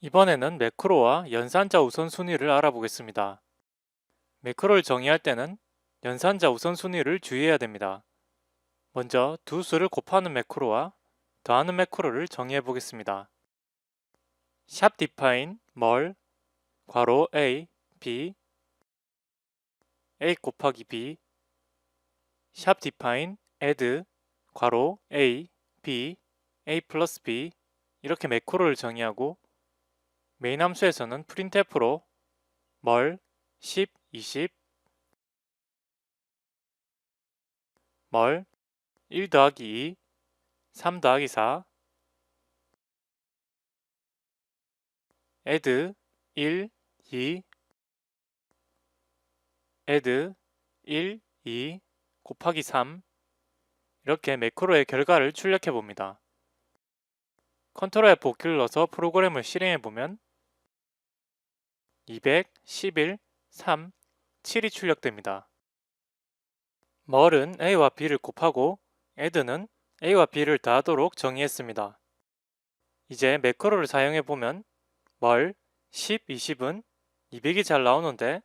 이번에는 매크로와 연산자 우선순위를 알아보겠습니다. 매크로를 정의할 때는 연산자 우선순위를 주의해야 됩니다. 먼저 두 수를 곱하는 매크로와 더하는 매크로를 정의해 보겠습니다. 샵 define 뭘 괄호 a b a 곱하기 b 샵 define add 괄호 a b a 플러스 b 이렇게 매크로를 정의하고 메인 함수에서는 printf로 뭘 10, 20뭘1 더하기 2 3 더하기 4 add 1, 2 add 1, 2 곱하기 3 이렇게 매크로의 결과를 출력해 봅니다. 컨트롤 F5키를 넣어서 프로그램을 실행해 보면 200, 11, 3, 7이 출력됩니다. 멀은 A와 B를 곱하고 add는 A와 B를 더하도록 정의했습니다. 이제 매크로를 사용해 보면 멀 10, 20은 200이 잘 나오는데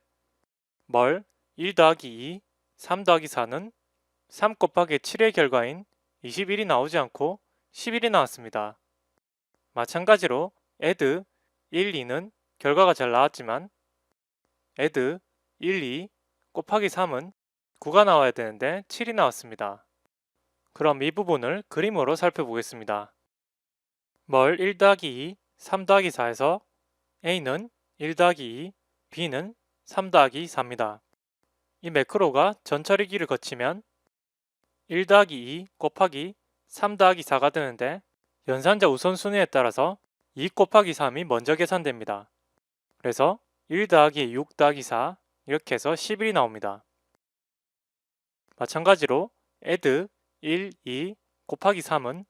멀 1 더하기 2, 3 더하기 4는 3 곱하기 7의 결과인 21이 나오지 않고 11이 나왔습니다. 마찬가지로 add 1, 2는 결과가 잘 나왔지만 add 1, 2 곱하기 3은 9가 나와야 되는데 7이 나왔습니다. 그럼 이 부분을 그림으로 살펴보겠습니다. 뭘1 더하기 2, 3 더하기 4에서 A는 1 더하기 2, B는 3 더하기 4입니다. 이 매크로가 전처리기를 거치면 1 더하기 2 곱하기 3 더하기 4가 되는데 연산자 우선순위에 따라서 2 곱하기 3이 먼저 계산됩니다. 그래서 1 더하기 6 더하기 4 이렇게 해서 11이 나옵니다. 마찬가지로 add 1, 2 곱하기 3은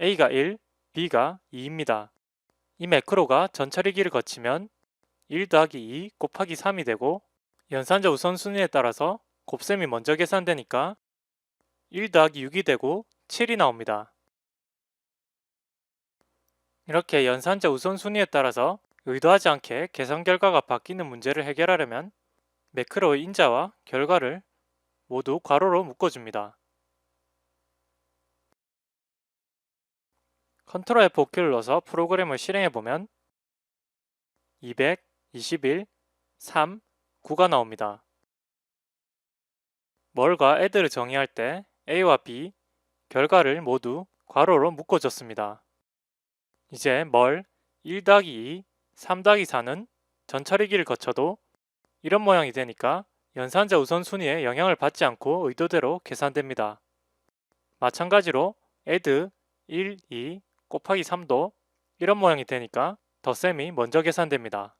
a가 1, b가 2입니다. 이 매크로가 전처리기를 거치면 1 더하기 2 곱하기 3이 되고 연산자 우선순위에 따라서 곱셈이 먼저 계산되니까 1 더하기 6이 되고 7이 나옵니다. 이렇게 연산자 우선순위에 따라서 의도하지 않게 계산 결과가 바뀌는 문제를 해결하려면 매크로의 인자와 결과를 모두 괄호로 묶어줍니다. 컨트롤 F5키를 넣어서 프로그램을 실행해보면 200, 21, 3, 9가 나옵니다. 뭘과 add를 정의할 때 a와 b 결과를 모두 괄호로 묶어줬습니다. 이제 뭘1 더하기 2, 3 더하기 4는 전처리기를 거쳐도 이런 모양이 되니까 연산자 우선순위에 영향을 받지 않고 의도대로 계산됩니다. 마찬가지로 add 1, 2 곱하기 3도 이런 모양이 되니까 덧셈이 먼저 계산됩니다.